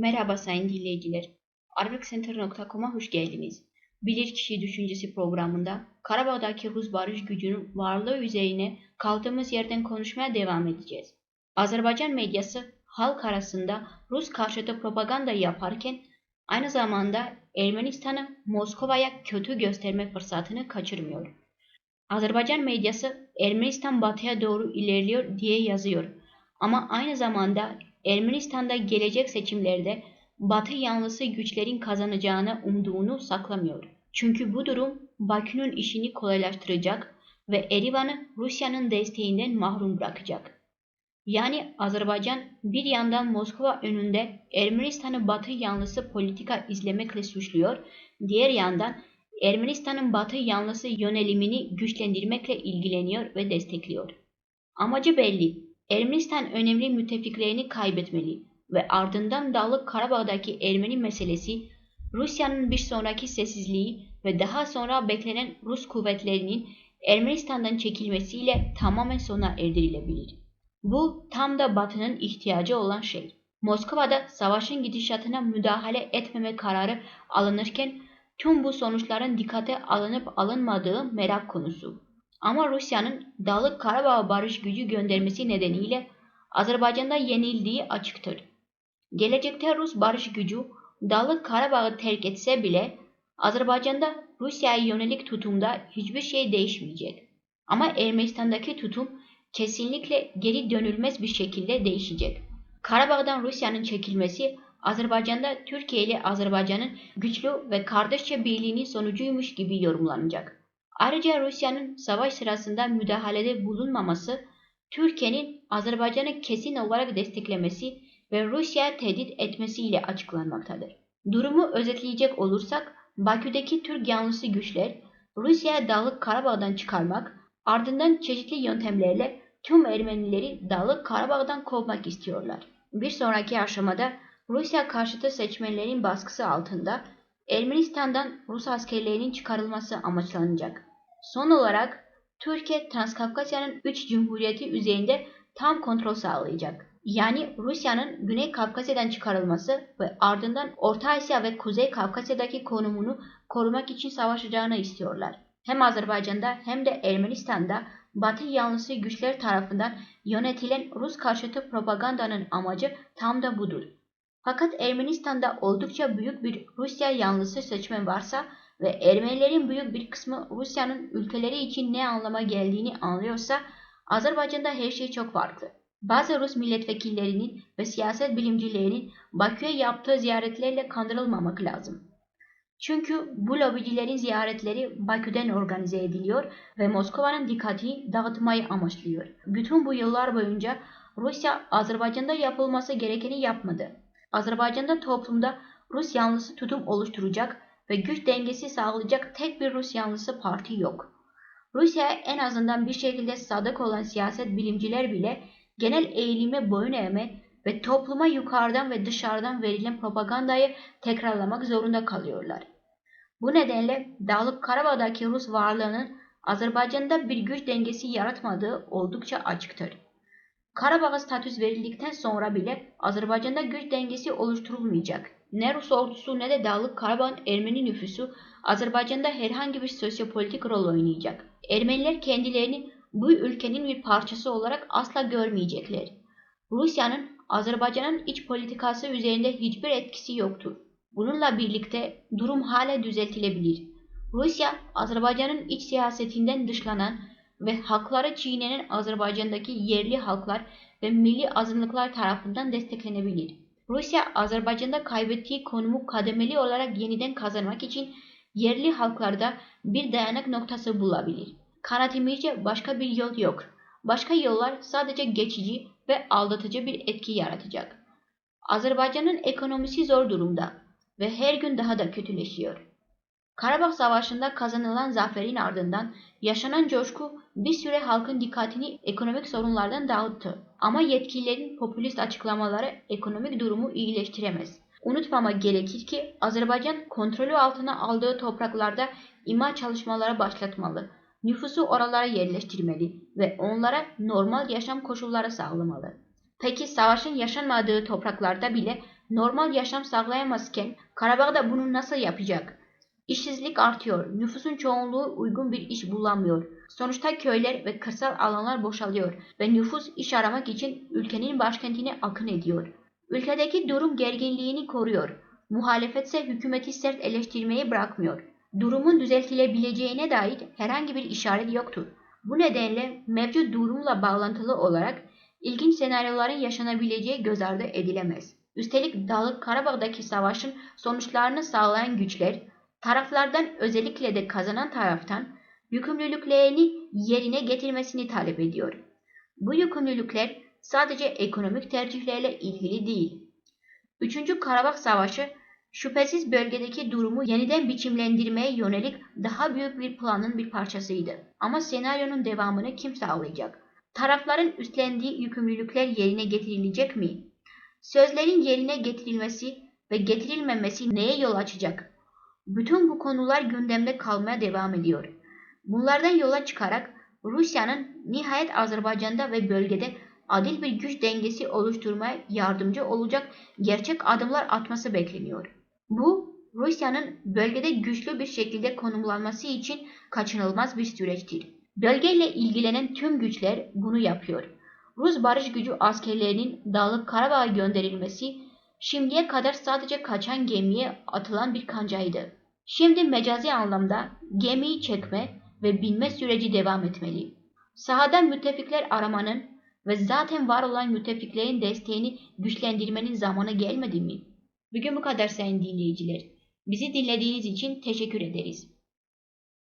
Merhaba sayın dinleyiciler. Arabikcenter.com'a hoş geldiniz. Bilirkişi Düşüncesi programında Karabağ'daki Rus barış gücünün varlığı üzerine kaldığımız yerden konuşmaya devam edeceğiz. Azerbaycan medyası halk arasında Rus karşıtı propaganda yaparken aynı zamanda Ermenistan'ı Moskova'ya kötü gösterme fırsatını kaçırmıyor. Azerbaycan medyası Ermenistan batıya doğru ilerliyor diye yazıyor. Ama aynı zamanda Ermenistan'da gelecek seçimlerde Batı yanlısı güçlerin kazanacağını umduğunu saklamıyor. Çünkü bu durum Bakü'nün işini kolaylaştıracak ve Erivan'ı Rusya'nın desteğinden mahrum bırakacak. Yani Azerbaycan bir yandan Moskova önünde Ermenistan'ı Batı yanlısı politika izlemekle suçluyor, diğer yandan Ermenistan'ın Batı yanlısı yönelimini güçlendirmekle ilgileniyor ve destekliyor. Amacı belli. Ermenistan önemli müttefiklerini kaybetmeli ve ardından Dağlık Karabağ'daki Ermeni meselesi Rusya'nın bir sonraki sessizliği ve daha sonra beklenen Rus kuvvetlerinin Ermenistan'dan çekilmesiyle tamamen sona erdirilebilir. Bu tam da Batı'nın ihtiyacı olan şey. Moskova'da savaşın gidişatına müdahale etmeme kararı alınırken tüm bu sonuçların dikkate alınıp alınmadığı merak konusu. Ama Rusya'nın Dağlık Karabağ barış gücü göndermesi nedeniyle Azerbaycan'da yenildiği açıktır. Gelecekte Rus barış gücü Dağlık Karabağ'ı terk etse bile Azerbaycan'da Rusya'ya yönelik tutumda hiçbir şey değişmeyecek. Ama Ermenistan'daki tutum kesinlikle geri dönülmez bir şekilde değişecek. Karabağ'dan Rusya'nın çekilmesi Azerbaycan'da Türkiye ile Azerbaycan'ın güçlü ve kardeşçe birliğinin sonucuymuş gibi yorumlanacak. Ayrıca Rusya'nın savaş sırasında müdahalede bulunmaması, Türkiye'nin Azerbaycan'ı kesin olarak desteklemesi ve Rusya'ya tehdit etmesiyle açıklanmaktadır. Durumu özetleyecek olursak, Bakü'deki Türk yanlısı güçler Rusya'ya Dağlık Karabağ'dan çıkarmak, ardından çeşitli yöntemlerle tüm Ermenileri Dağlık Karabağ'dan kovmak istiyorlar. Bir sonraki aşamada Rusya karşıtı seçmenlerin baskısı altında Ermenistan'dan Rus askerlerinin çıkarılması amaçlanacak. Son olarak Türkiye Transkafkasya'nın 3 cumhuriyeti üzerinde tam kontrol sağlayacak. Yani Rusya'nın Güney Kafkasya'dan çıkarılması ve ardından Orta Asya ve Kuzey Kafkasya'daki konumunu korumak için savaşacağını istiyorlar. Hem Azerbaycan'da hem de Ermenistan'da Batı yanlısı güçler tarafından yönetilen Rus karşıtı propagandanın amacı tam da budur. Fakat Ermenistan'da oldukça büyük bir Rusya yanlısı seçmen varsa ve Ermenilerin büyük bir kısmı Rusya'nın ülkeleri için ne anlama geldiğini anlıyorsa Azerbaycan'da her şey çok farklı. Bazı Rus milletvekillerinin ve siyaset bilimcilerinin Bakü'ye yaptığı ziyaretlerle kandırılmamak lazım. Çünkü bu lobicilerin ziyaretleri Bakü'den organize ediliyor ve Moskova'nın dikkatini dağıtmayı amaçlıyor. Bütün bu yıllar boyunca Rusya Azerbaycan'da yapılması gerekeni yapmadı. Azerbaycan'da toplumda Rus yanlısı tutum oluşturacak ve güç dengesi sağlayacak tek bir Rus yanlısı parti yok. Rusya'ya en azından bir şekilde sadık olan siyaset bilimciler bile genel eğilime boyun eğme ve topluma yukarıdan ve dışarıdan verilen propagandayı tekrarlamak zorunda kalıyorlar. Bu nedenle Dağlık Karabağ'daki Rus varlığının Azerbaycan'da bir güç dengesi yaratmadığı oldukça açıktır. Karabağ'a statüs verildikten sonra bile Azerbaycan'da güç dengesi oluşturulmayacak. Ne Rus ordusu ne de Dağlık Karabağ'ın Ermeni nüfusu Azerbaycan'da herhangi bir sosyopolitik rol oynayacak. Ermeniler kendilerini bu ülkenin bir parçası olarak asla görmeyecekler. Rusya'nın Azerbaycan'ın iç politikası üzerinde hiçbir etkisi yoktur. Bununla birlikte durum hala düzeltilebilir. Rusya, Azerbaycan'ın iç siyasetinden dışlanan ve hakları çiğnenen Azerbaycan'daki yerli halklar ve milli azınlıklar tarafından desteklenebilir. Rusya, Azerbaycan'da kaybettiği konumu kademeli olarak yeniden kazanmak için yerli halklarda bir dayanak noktası bulabilir. Kanaatimizce başka bir yol yok. Başka yollar sadece geçici ve aldatıcı bir etki yaratacak. Azerbaycan'ın ekonomisi zor durumda ve her gün daha da kötüleşiyor. Karabağ Savaşı'nda kazanılan zaferin ardından yaşanan coşku bir süre halkın dikkatini ekonomik sorunlardan dağıttı. Ama yetkililerin popülist açıklamaları ekonomik durumu iyileştiremez. Unutmamak gerekir ki Azerbaycan kontrolü altına aldığı topraklarda imar çalışmaları başlatmalı. Nüfusu oralara yerleştirmeli ve onlara normal yaşam koşulları sağlamalı. Peki savaşın yaşanmadığı topraklarda bile normal yaşam sağlayamazken Karabağ'da bunu nasıl yapacak? İşsizlik artıyor, nüfusun çoğunluğu uygun bir iş bulamıyor. Sonuçta köyler ve kırsal alanlar boşalıyor ve nüfus iş aramak için ülkenin başkentine akın ediyor. Ülkedeki durum gerginliğini koruyor. Muhalefet ise hükümeti sert eleştirmeyi bırakmıyor. Durumun düzeltilebileceğine dair herhangi bir işaret yoktur. Bu nedenle mevcut durumla bağlantılı olarak ilginç senaryoların yaşanabileceği göz ardı edilemez. Üstelik Dağlık Karabağ'daki savaşın sonuçlarını sağlayan güçler, taraflardan özellikle de kazanan taraftan yükümlülüklerini yerine getirmesini talep ediyor. Bu yükümlülükler sadece ekonomik tercihlerle ilgili değil. Üçüncü Karabağ Savaşı şüphesiz bölgedeki durumu yeniden biçimlendirmeye yönelik daha büyük bir planın bir parçasıydı. Ama senaryonun devamını kim sağlayacak? Tarafların üstlendiği yükümlülükler yerine getirilecek mi? Sözlerin yerine getirilmesi ve getirilmemesi neye yol açacak? Bütün bu konular gündemde kalmaya devam ediyor. Bunlardan yola çıkarak Rusya'nın nihayet Azerbaycan'da ve bölgede adil bir güç dengesi oluşturmaya yardımcı olacak gerçek adımlar atması bekleniyor. Bu Rusya'nın bölgede güçlü bir şekilde konumlanması için kaçınılmaz bir süreçtir. Bölgeyle ilgilenen tüm güçler bunu yapıyor. Rus barış gücü askerlerinin Dağlık Karabağ'a gönderilmesi şimdiye kadar sadece kaçan gemiye atılan bir kancaydı. Şimdi mecazi anlamda gemiyi çekme ve binme süreci devam etmeli. Sahadan müttefikler aramanın ve zaten var olan müttefiklerin desteğini güçlendirmenin zamanı gelmedi mi? Bugün bu kadar sayın dinleyiciler. Bizi dinlediğiniz için teşekkür ederiz.